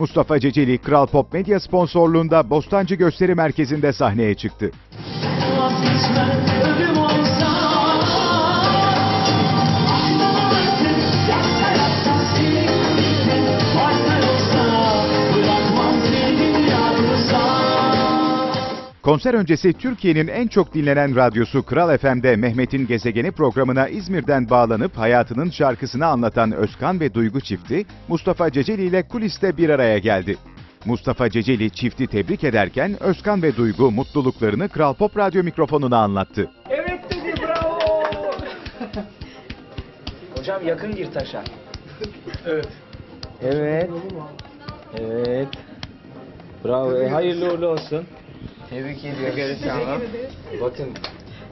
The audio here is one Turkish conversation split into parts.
Mustafa Ceceli, Kral Pop Medya sponsorluğunda Bostancı Gösteri Merkezi'nde sahneye çıktı. Konser öncesi Türkiye'nin en çok dinlenen radyosu Kral FM'de Mehmet'in Gezegeni programına İzmir'den bağlanıp hayatının şarkısını anlatan Özkan ve Duygu çifti, Mustafa Ceceli ile kuliste bir araya geldi. Mustafa Ceceli çifti tebrik ederken Özkan ve Duygu mutluluklarını Kral Pop Radyo mikrofonuna anlattı. Evet dedi bravo. Hocam yakın gir taşa. Evet. Evet. Evet. Bravo. e, Hayırlı uğurlu olsun. Tebrik ediyoruz. Bakın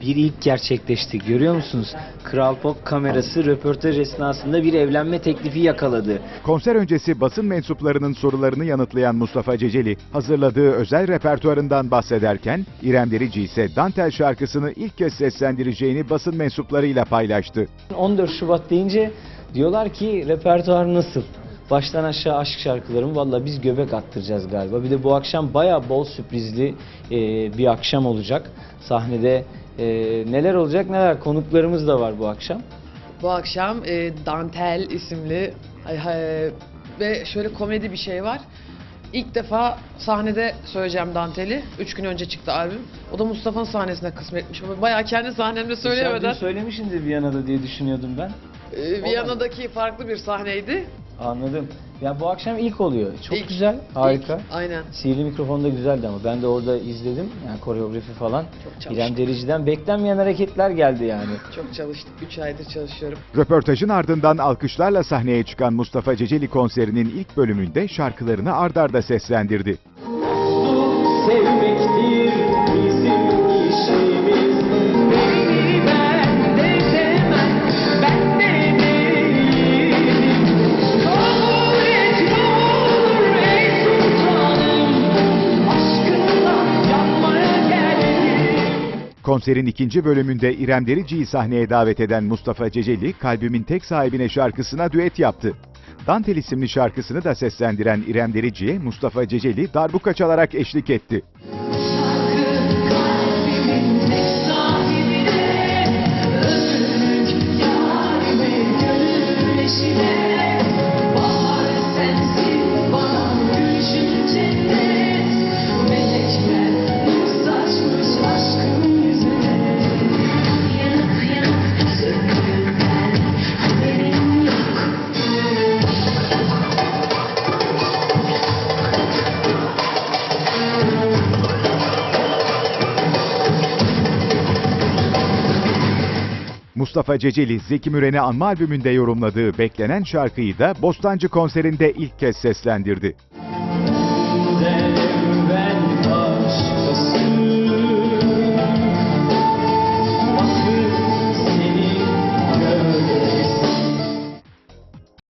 bir ilk gerçekleşti. Görüyor musunuz? Kral Pop kamerası röportaj esnasında bir evlenme teklifi yakaladı. Konser öncesi basın mensuplarının sorularını yanıtlayan Mustafa Ceceli, hazırladığı özel repertuarından bahsederken, İrem Derici ise Dantel şarkısını ilk kez seslendireceğini basın mensuplarıyla paylaştı. 14 Şubat deyince diyorlar ki repertuar nasıl? Baştan aşağı aşk şarkılarım valla biz göbek attıracağız galiba. Bir de bu akşam baya bol sürprizli e, bir akşam olacak. Sahnede e, neler olacak neler konuklarımız da var bu akşam. Bu akşam e, Dantel isimli hay- ve şöyle komedi bir şey var. İlk defa sahnede söyleyeceğim Dantel'i. Üç gün önce çıktı albüm. O da Mustafa'nın sahnesine kısmetmiş. Bayağı kendi sahnemde söyleyemeden. Sen dün söylemişsindir Viyana'da diye düşünüyordum ben. E, Viyana'daki farklı bir sahneydi. Anladım. Ya bu akşam ilk oluyor. Çok İlk- güzel, harika. İlk, aynen. Sihirli mikrofon da güzeldi ama ben de orada izledim. Yani koreografi falan. Çok çalıştık. İrem Derici'den beklenmeyen hareketler geldi yani. Çok çalıştık. Üç aydır çalışıyorum. Röportajın ardından alkışlarla sahneye çıkan Mustafa Ceceli konserinin ilk bölümünde şarkılarını ardarda seslendirdi. Konserin ikinci bölümünde İrem Derici'yi sahneye davet eden Mustafa Ceceli, Kalbimin Tek Sahibine şarkısına düet yaptı. Dantel isimli şarkısını da seslendiren İrem Derici'ye Mustafa Ceceli darbuka çalarak eşlik etti. Mustafa Ceceli, Zeki Müren'i anma albümünde yorumladığı beklenen şarkıyı da Bostancı konserinde ilk kez seslendirdi.